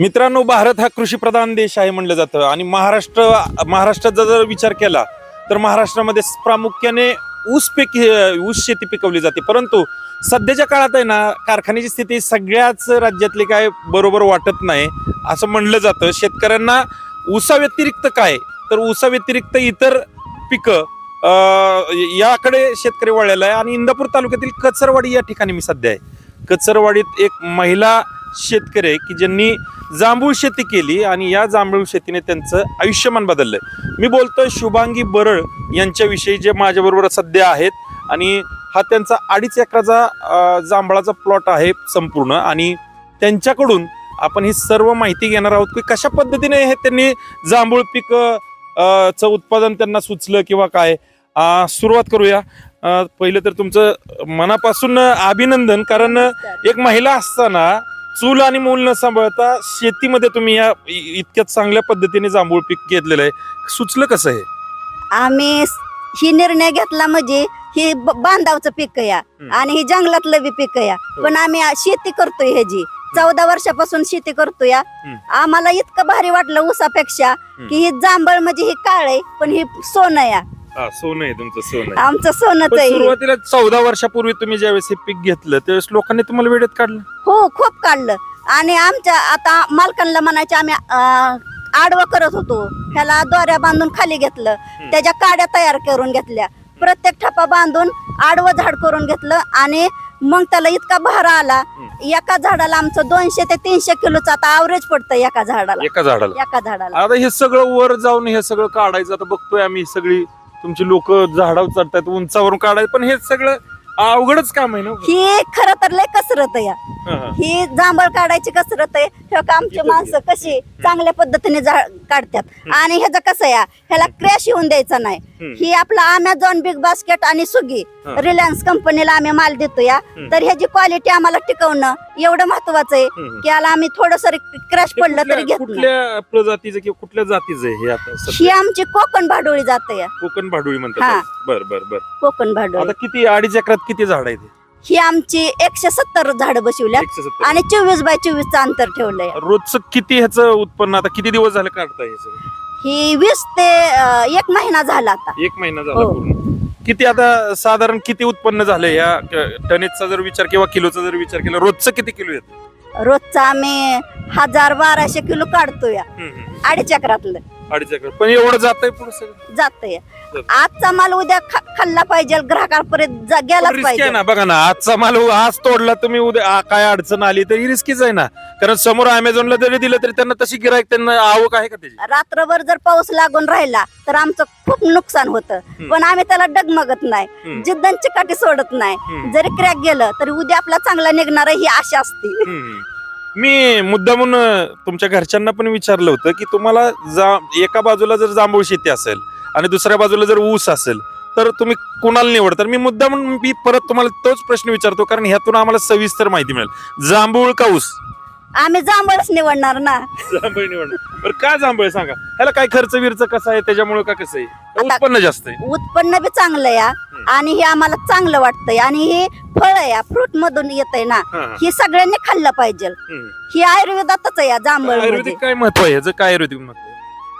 मित्रांनो भारत हा कृषीप्रधान देश आहे म्हणलं जातं. आणि महाराष्ट्र महाराष्ट्राचा जर विचार केला तर महाराष्ट्रामध्ये प्रामुख्याने ऊस पीक ऊस शेती पिकवली जाते. परंतु सध्याच्या काळात आहे ना कारखान्याची स्थिती सगळ्याच राज्यातली काय बरोबर वाटत नाही असं म्हणलं जातं. शेतकऱ्यांना ऊसाव्यतिरिक्त काय? तर ऊसाव्यतिरिक्त इतर पिकं याकडे शेतकरी वळलेला आहे. आणि इंदापूर तालुक्यातील कचरवाडी या ठिकाणी मी सध्या आहे. कचरवाडीत एक महिला शेतकरी आहे की ज्यांनी जांभूळ शेती केली आणि या जांभूळ शेतीने त्यांचं आयुष्यमान बदललंय मी बोलतोय शुभांगी बरळ यांच्याविषयी जे माझ्याबरोबर सध्या आहेत आणि हा त्यांचा अडीच एकराचा जांभळाचा प्लॉट आहे संपूर्ण आणि त्यांच्याकडून आपण ही सर्व माहिती घेणार आहोत की कशा पद्धतीने हे त्यांनी जांभूळ पीक चं उत्पादन त्यांना सुचलं किंवा काय? सुरुवात करूया. पहिलं तर तुमचं मनापासून अभिनंदन कारण एक महिला असताना चूल आणि मूल न सांभाळता शेतीमध्ये तुम्ही या इतक्या चांगल्या पद्धतीने जांभूळ पीक घेतलेलं आहे. सुचलं कसं हे? आम्ही ही निर्णय घेतला म्हणजे ही बांधावचं पीक या. आणि ही जंगलातलं बी पीक या. हो. पण आम्ही शेती करतोय ह्याची चौदा वर्षापासून शेती करतोय या. आम्हाला इतकं भारी वाटलं ऊसापेक्षा की ही जांभळ म्हणजे ही काळ आहे पण ही सोनं या. हा सोनं आहे तुमचं सोनं आहे. आमचं सोनंच पण आहे. सुरुवातीला चौदा वर्षापूर्वी तुम्ही ज्यावेळेस हे पीक घेतलं त्यावेळेस लोकांनी तुम्हाला वेळेत काढलं? हो खूप काढलं. आणि आमच्या आता मालकांना म्हणायचे आम्ही अं, आडवं करत होतो. ह्याला दोऱ्या बांधून खाली घेतलं. त्याच्या काड्या तयार करून घेतल्या. प्रत्येक ठपा बांधून आडवं झाड करून घेतलं आणि मग त्याला इतका भार आला. एका झाडाला आमचं दोनशे ते तीनशे किलोचं आता आवरेज पडतं एका झाडाला. एका झाडाला. एका झाडाला. आता हे सगळं वर जाऊन हे सगळं काढायचं आता बघतोय आम्ही सगळी तुमची लोक झाडावर चढतायत उंचावरून काढायचं पण हे सगळं अवघडच काम आहे ना ही खरं तर लय कसरत आहे या. हा, जांभळ काढायची कसरत आहे. हे आमची माणसं कशी चांगल्या पद्धतीने काढतात. आणि ह्याचं कसं या? ह्याला क्रॅश येऊन द्यायचा नाही. ही आपला अमेझॉन बिग बास्केट आणि स्विगी हा. रिलायन्स कंपनीला आम्ही माल देतो या. तर ह्याची क्वालिटी आम्हाला टिकवणं एवढं महत्वाचं आहे. की याला आम्ही थोडस क्रॅश पडलं तरी घेत कुठल्या प्रजातीचं किंवा कुठल्या जातीचं आहे हे आता ही सध्या आमची कोकण भाडोळी जात या कोकण भाडुळी हा. म्हणतात बर बर बर. कोकण भाडोळी. आता किती अडीच एकरात किती झाड आहेत? ही आमची एकशे सत्तर झाड बसवल्या एकशे सत्तर. आणि चोवीस बाय चोवीसचं अंतर ठेवलंय. रोजचं किती ह्याचं उत्पन्न आता किती दिवस झाले काढताय? ही वीस ते अं, एक महिना झाला आता. एक महिना झाला हो. पूर्ण. किती आता साधारण किती उत्पन्न झालं या टनेजचा जर विचार किंवा किलोचा जर विचार केला रोजचं किती किलो येत? रोजचा आम्ही हजार बाराशे किलो काढतोय. अडीच चक्रातलं अडीच एकर. पण एवढं जात आहे पुढे सगळं? जातंय. जात. आजचा माल उद्या खा- खाल्ला पाहिजे ग्राहकापर्यंत जा- गेलाच रिस्क आहे पाहिजे. ना बघा ना आजचा माल आज तोडला तुम्ही उद्या आ, काय अडचण आली तर ही रिस्कीच आहे ना. कारण समोर अमेझॉनला जरी दिलं तरी त्यांना तशी गिरायक त्यांना आवक आहे का त्याची? रात्रभर जर पाऊस लागून राहिला तर आमचं खूप नुकसान होतं. पण आम्ही त्याला डगमगत नाही. हम्म. जिद्दन चिकाटी सोडत नाही. हम्म. जरी क्रॅक गेलं तरी उद्या आपला चांगला निघणार ही आशा असते. हम्म. मी मुद्दामून तुमच्या घरच्यांना पण विचारलं होतं की तुम्हाला जा एका बाजूला जर जांभूळ शेती असेल आणि दुसऱ्या बाजूला जर ऊस असेल तर तुम्ही कुणाला निवड तर मी मुद्दामून मी परत तुम्हाला तोच प्रश्न विचारतो कारण ह्यातून आम्हाला सविस्तर माहिती मिळेल. जांभूळ का ऊस? आम्ही जांभळच निवडणार ना. जांभळ निवड बरं का जांभळ सांगा? ह्याला काय खर्च विर्च कसा आहे? त्याच्यामुळे का कसं आहे? आता- उत्पन्न जास्त आहे. उत्पन्न बी चांगलं या आणि हे आम्हाला चांगलं वाटतंय. आणि हे फळ या फ्रूट मधून येतंय ना हा, हा. हे सगळ्यांनी खाल्लं पाहिजे. हम्म. ही आयुर्वेदातच आहे या जांभळ म्हणजे. आयुर्वेदिक काय महत्त्व आहे? ह्याचं काय आयुर्वेदिक महत्त्व आहे?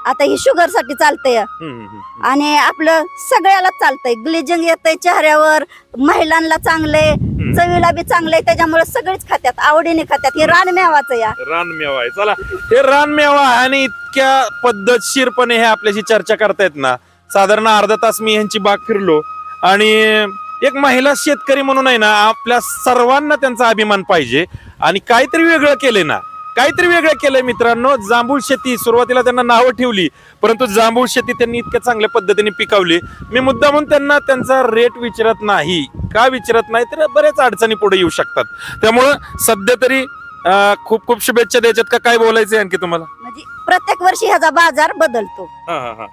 आता ही शुगरसाठी चालतंय. हम्म, हम्म, हम्म. आणि आपलं सगळ्याला चालतंय. ग्लिजिंग येतंय चेहऱ्यावर महिलांना चांगलंय चवीला बी चांगलंय त्याच्यामुळे सगळेच खात्यात आवडीने खात्यात. हे रानमेवाचं या. रानमेवा आहे. चला हे रानमेवा आहे आणि इतक्या पद्धतशीरपणे हे आपल्याशी चर्चा करतायत ना. साधारण अर्धा तास मी यांची बाग फिरलो. आणि एक महिला शेतकरी म्हणून आहे ना आपल्या सर्वांना त्यांचा अभिमान पाहिजे. आणि काहीतरी वेगळं केलंय ना काहीतरी वेगळं केलंय मित्रांनो. जांभूळ शेती सुरुवातीला त्यांना नावं ठेवली परंतु जांभूळ शेती त्यांनी इतक्या चांगल्या पद्धतीने पिकवली. मी मुद्दामून त्यांना त्यांचा रेट विचारत नाही. का विचारत नाही? तर बऱ्याच अडचणी पुढे येऊ शकतात. त्यामुळं सध्या तरी खूप खूप शुभेच्छा द्यायच्यात का? काय बोलायचंय आणखी तुम्हाला? म्हणजे प्रत्येक वर्षी ह्याचा बाजार बदलतो. हा हा हा.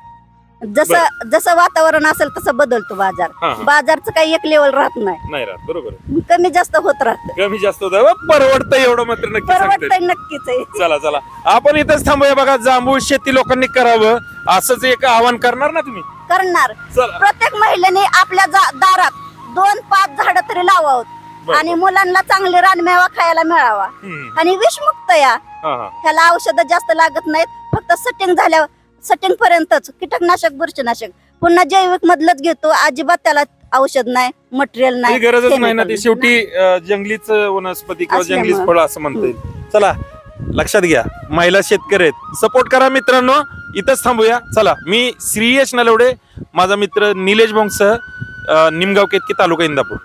जसं जसं वातावरण असेल तसं बदलतो बाजार. हा. बाजारचं काही एक लेवल राहत नाही. नाही राहत बरोबर आहे. कमी जास्त होत राहत. कमी जास्त होतं परवडतं एवढं मात्र नक्की सांगते. परवडतंय नक्कीच आहे. चला चला. आपण इथंच थांबूया बघा जांभूळ शेती लोकांनी करावं असंच एक आवाहन करणार ना तुम्ही? करणार. चला. प्रत्येक महिलेने आपल्या जा- दारात दोन पाच झाड तरी लावावं. बरं. आणि मुलांना चांगले रानमेवा खायला मिळावा. हम्म. आणि विषमुक्त या. हा हा. ह्याला औषधं जास्त लागत नाहीत. फक्त सटिंग झाल्या सटिंग पर्यंतच कीटकनाशक बुरशीनाशक. पुन्हा जैविक मधलंच घेतो अजिबात त्याला औषध नाही मटेरियल ती नाही गरजच नाही ना ती. chemical शेवटी अं, जंगलीच वनस्पती किंवा असल्यामुळं. जंगलीच फळ असं म्हणता येईल. चला लक्षात घ्या. महिला शेतकरी आहेत. सपोर्ट करा मित्रांनो. इथंच थांबूया. चला मी श्रीयश नलवडे. माझा मित्र निलेश भोंगसह अं, निमगाव केतकी तालुका इंदापूर.